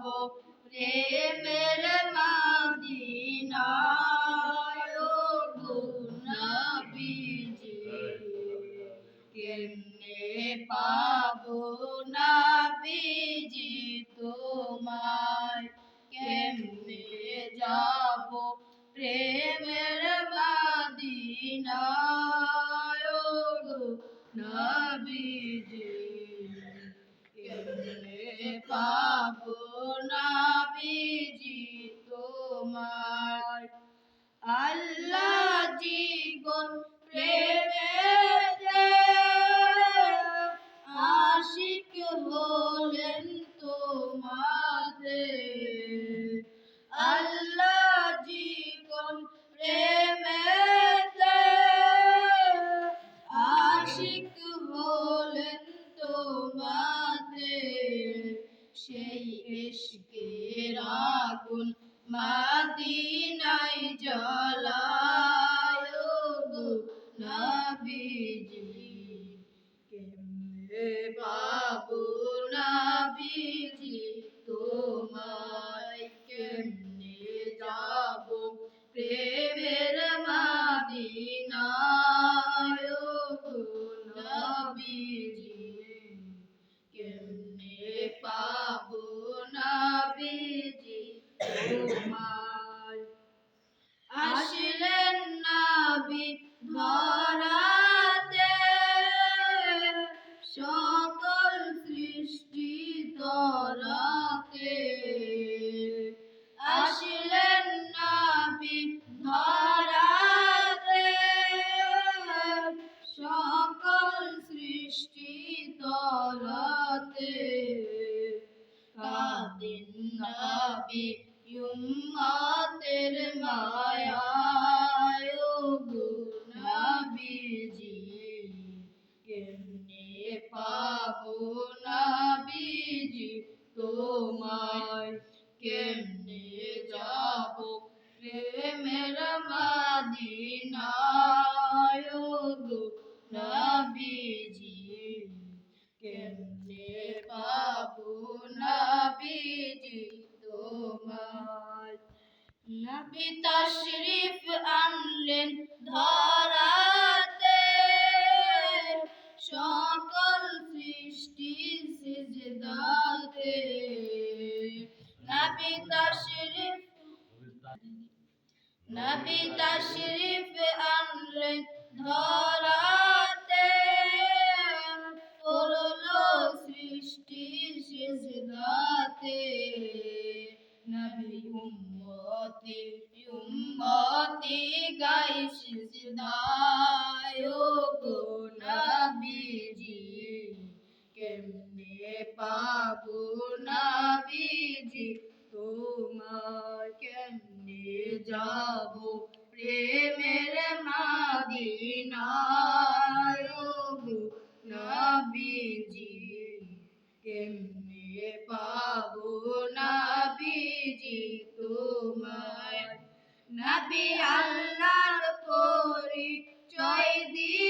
পাবো। প্রেমের মাদিনায় নবীজি কেমনে পাবো না বিজি তোমায়? কেমনে যাব প্রেমের জ্বালায় গো নবীজি কেমনে পাবো নবীজি তোমায় কেমনে যাব? প্রেমের মাদিনায় গো নবীজি কেমনে পাবো নবীজি তোমায় নবী সকল সৃষ্টি তরাতে আসলেন নবী ধরাতে সকল সৃষ্টি তরাতে কাদিন নবী উম্মতের মায়ায় গো। তোমায় কেমনে যাব? প্রেমের মাদিনায় গো নবীজি কেমনে পাবো নবীজি তোমার নবী তশরিফ আনলেন নবী তশরিফ নবী তশরিফ আনলেন ধরাতে করল সৃষ্টি সিজদাতে নবী উম্মতি উম্মতি গাই সিজদায় গো নবীজি কেমনে পাবো মাদিনায় নবীজি কেমনে পাবো নবীজি তোমায়? নবী আল্লাহর পরিচয় দিতে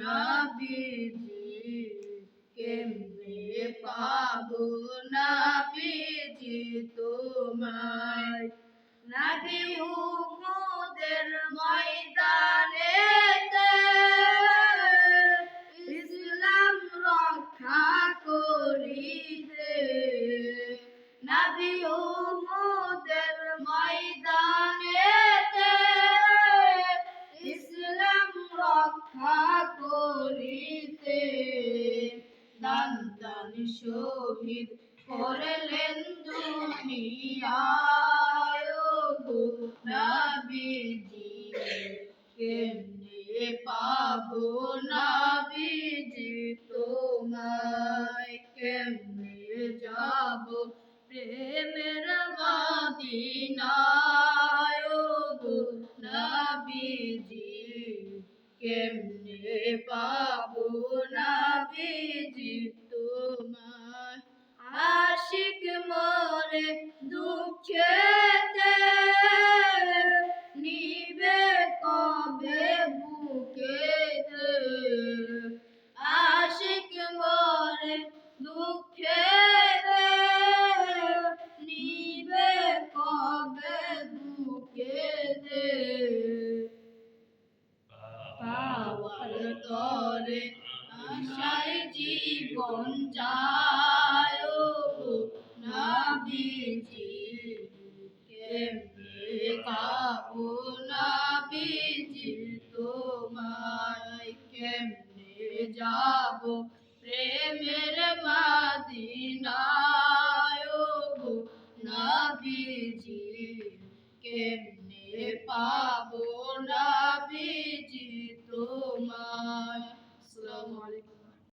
ربي শহীদ করলেন দুনিয়ায় গো নবীজি। কেমনে পাবো নবীজি তোমায়? কেমনে যাব প্রেমের বাদী Alleluia.